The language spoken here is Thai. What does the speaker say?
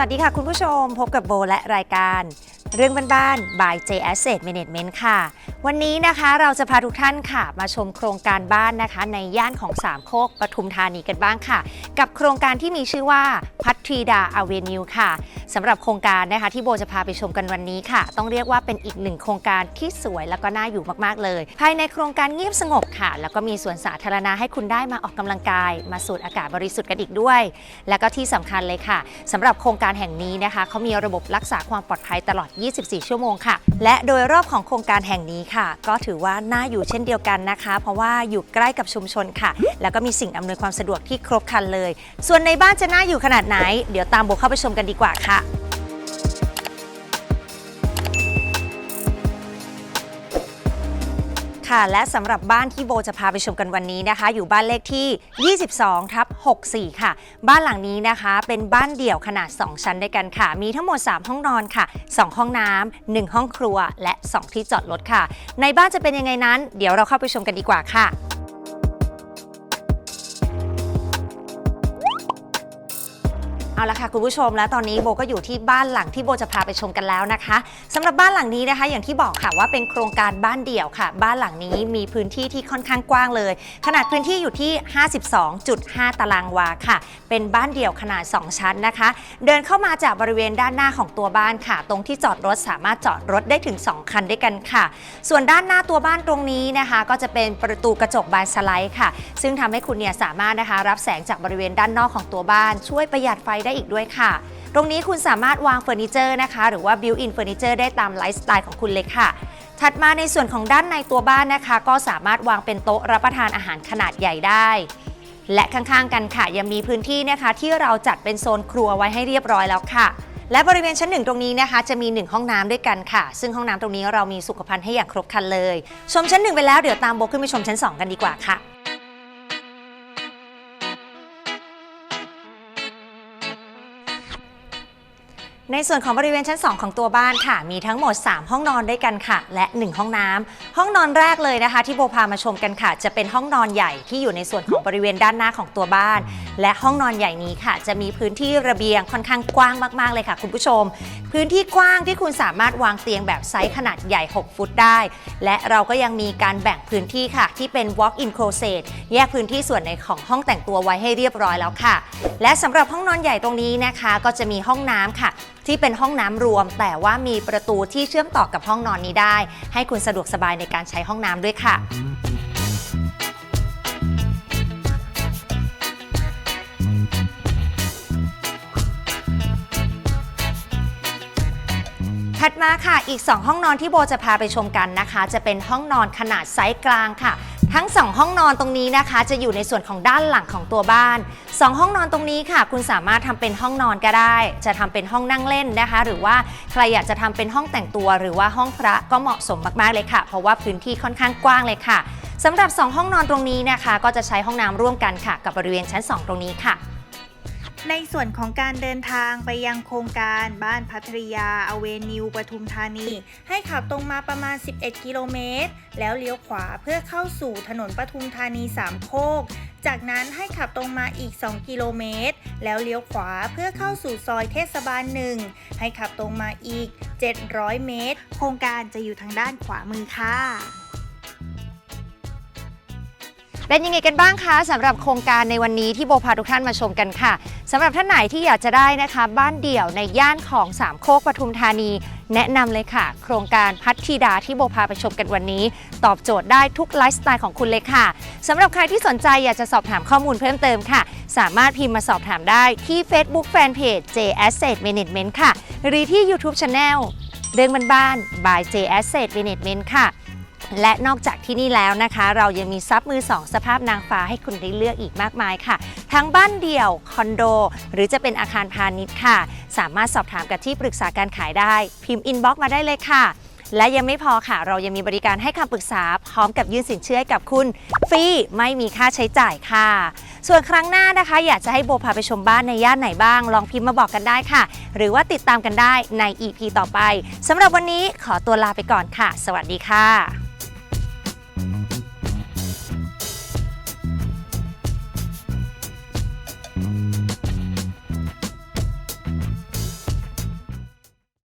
สวัสดีค่ะคุณผู้ชมพบกับโบและรายการ เรื่องบ้านๆ by J Asset Management ค่ะ วันนี้นะคะเราจะพาทุกท่านค่ะ มาชมโครงการบ้านนะคะ ในย่านของสามโคกปทุมธานีกันบ้างค่ะ กับโครงการที่มีชื่อว่าพัทรีดาอเวนิวค่ะสำหรับโครงการนะคะที่โบจะพาไปชมกันวันนี้ค่ะ ต้องเรียกว่าเป็นอีกหนึ่งโครงการที่สวยแล้วก็น่าอยู่มากๆเลย ภายในโครงการเงียบสงบค่ะ แล้วก็มีสวนสาธารณะให้คุณได้มาออกกำลังกาย มาสูดอากาศบริสุทธิ์กันอีกด้วย แล้วก็ที่สำคัญเลยค่ะสำหรับโครงการแห่งนี้นะคะเขามีระบบรักษาความปลอดภัยตลอด24 ชั่วโมงค่ะ และโดยรอบของโครงการแห่งนี้ค่ะ ก็ถือว่าน่าอยู่เช่นเดียวกันนะคะ เพราะว่าอยู่ใกล้กับชุมชนค่ะ แล้วก็มีสิ่งอำนวยความสะดวกที่ครบครันเลย ส่วนในบ้านจะน่าอยู่ขนาดไหน เดี๋ยวตามโบเข้าไปชมกันดีกว่าค่ะ ค่ะ และสำหรับบ้านที่โบจะพาไปชมกันวันนี้นะคะ อยู่บ้านเลขที่ 22ทับ64 ค่ะ บ้านหลังนี้นะคะ เป็นบ้านเดี่ยวขนาด 2 ชั้นด้วยกันค่ะ มีทั้งหมด 3 ห้องนอนค่ะ 2 ห้องน้ำ1ห้องครัว และ 2 ที่จอดรถค่ะ ในบ้านจะเป็นยังไงนั้น เดี๋ยวเราเข้าไปชมกันดีกว่าค่ะ เอาละค่ะคุณผู้ชมแล้วตอนนี้โบก็อยู่ที่บ้านหลังที่โบจะพาไปชมกันแล้วนะคะสำหรับบ้านหลังนี้นะคะ อย่างที่บอกค่ะว่าเป็นโครงการบ้านเดี่ยวค่ะ บ้านหลังนี้มีพื้นที่ที่ค่อนข้างกว้างเลย ขนาดพื้นที่อยู่ที่ 52.5 ตารางวาค่ะ เป็นบ้านเดี่ยวขนาด 2 ชั้นนะคะ เดินเข้ามาจากบริเวณด้านหน้าของตัวบ้านค่ะ ตรงที่จอดรถสามารถจอดรถได้ถึง 2 คันด้วยกันค่ะ ส่วนด้านหน้าตัวบ้านตรงนี้นะคะ ก็จะเป็นประตูกระจกบานสไลด์ค่ะ ซึ่งทำให้คุณเนี่ยสามารถนะคะรับแสงจากบริเวณด้านนอกของตัวบ้าน ช่วยประหยัดไฟได้อีกด้วยค่ะ ตรงนี้คุณสามารถวางเฟอร์นิเจอร์นะคะ หรือว่าบิวอินเฟอร์นิเจอร์ได้ตามไลฟ์สไตล์ของคุณเลยค่ะ ถัดมาในส่วนของด้านในตัวบ้านนะคะ ก็สามารถวางเป็นโต๊ะรับประทานอาหารขนาดใหญ่ได้และข้างๆกันค่ะ ยังมีพื้นที่นะคะที่เราจัดเป็นโซนครัวไว้ให้เรียบร้อยแล้วค่ะ และบริเวณชั้นหนึ่งตรงนี้นะคะ จะมี 1 ห้องน้ำด้วยกันค่ะ ซึ่งห้องน้ำตรงนี้เรามีสุขภัณฑ์ให้อย่างครบครันเลย ชมชั้นหนึ่งไปแล้วเดี๋ยวตามโบขึ้นไปชมชั้น 2 กันดีกว่าค่ะ ในส่วนของบริเวณชั้น 2 ของตัวบ้านค่ะ มีทั้งหมด 3 ห้องนอนด้วยกันค่ะ และ 1 ห้องน้ำห้องนอนแรกเลยนะคะ ที่โบพามาชมกันค่ะ จะเป็นห้องนอนใหญ่ที่อยู่ในส่วนของบริเวณด้านหน้าของตัวบ้าน และห้องนอนใหญ่นี้ค่ะ จะมีพื้นที่ระเบียงค่อนข้างกว้างมากๆเลยค่ะ คุณผู้ชม พื้นที่กว้างที่คุณสามารถวางเตียงแบบไซส์ขนาดใหญ่ 6 ฟุตได้ และเราก็ยังมีการแบ่งพื้นที่ค่ะ ที่เป็น walk-in closet แยกพื้นที่ส่วนในของห้องแต่งตัวไว้ให้เรียบร้อยแล้วค่ะ และสำหรับห้องนอนใหญ่ตรงนี้นะคะ ก็จะมีห้องน้ำค่ะ ที่เป็นห้องน้ำรวม แต่ว่ามีประตูที่เชื่อมต่อกับห้องนอนนี้ได้ ให้คุณสะดวกสบายในการใช้ห้องน้ำด้วยค่ะ ถัดมาค่ะอีก 2 ห้องนอนที่โบจะพาไปชมกันนะคะ จะเป็นห้องนอนขนาดไซส์กลางค่ะ ทั้ง 2 ห้องนอนตรงนี้นะคะ จะอยู่ในส่วนของด้านหลังของตัวบ้าน 2 ห้องนอนตรงนี้ค่ะ คุณสามารถทำเป็นห้องนอนก็ได้ จะทำเป็นห้องนั่งเล่นนะคะ หรือว่าใครอยากจะทำเป็นห้องแต่งตัว หรือว่าห้องพระก็เหมาะสมมากๆเลยค่ะ เพราะว่าพื้นที่ค่อนข้างกว้างเลยค่ะสำหรับ 2 ห้องนอนตรงนี้นะคะ ก็จะใช้ห้องน้ำร่วมกันค่ะ กับบริเวณชั้น 2 ตรงนี้ค่ะ ในส่วนของการเดินทางไปยังโครงการบ้านพัทรยาอเวนิวปทุมธานี ให้ขับตรงมาประมาณ 11 กิโลเมตร แล้วเลี้ยวขวาเพื่อเข้าสู่ถนนปทุมธานีสามโคก จากนั้นให้ขับตรงมาอีก 2 กิโลเมตร แล้วเลี้ยวขวาเพื่อเข้าสู่ซอยเทศบาลหนึ่งให้ขับตรงมาอีก 700 เมตร โครงการจะอยู่ทางด้านขวามือค่ะ เป็นยังไงกันบ้างคะสำหรับโครงการในวันนี้ที่โบพาทุกท่านมาชมกันค่ะสำหรับท่านไหนที่อยากจะได้นะคะ บ้านเดี่ยวในย่านของสามโคกปทุมธานี แนะนำเลยค่ะ โครงการพัทธีดาที่โบพาไปชมกันวันนี้ ตอบโจทย์ได้ทุกไลฟ์สไตล์ของคุณเลยค่ะสำหรับใครที่สนใจอยากจะสอบถามข้อมูลเพิ่มเติมค่ะ สามารถพิมพ์มาสอบถามได้ที่ Facebook Fanpage J Asset Management ค่ะ หรือที่ YouTube Channel เรื่องบ้านๆ by J Asset Management ค่ะ และนอกจากที่นี่แล้วนะคะ เรายังมีซับมือ2สภาพนางฟ้าให้คุณได้เลือกอีกมากมายค่ะ ทั้งบ้านเดี่ยวคอนโด หรือจะเป็นอาคารพาณิชย์ค่ะ สามารถสอบถามกับที่ปรึกษาการขายได้ พิมพ์อินบ็อกซ์มาได้เลยค่ะ และยังไม่พอค่ะ เรายังมีบริการให้คำปรึกษา พร้อมกับยื่นสินเชื่อให้กับคุณ ฟรีไม่มีค่าใช้จ่ายค่ะ ส่วนครั้งหน้านะคะ อยากจะให้โบพาไปชมบ้านในย่านไหนบ้าง ลองพิมพ์มาบอกกันได้ค่ะ หรือว่าติดตามกันได้ใน EP ต่อไปสำหรับวันนี้ขอตัวลาไปก่อนค่ะ สวัสดีค่ะ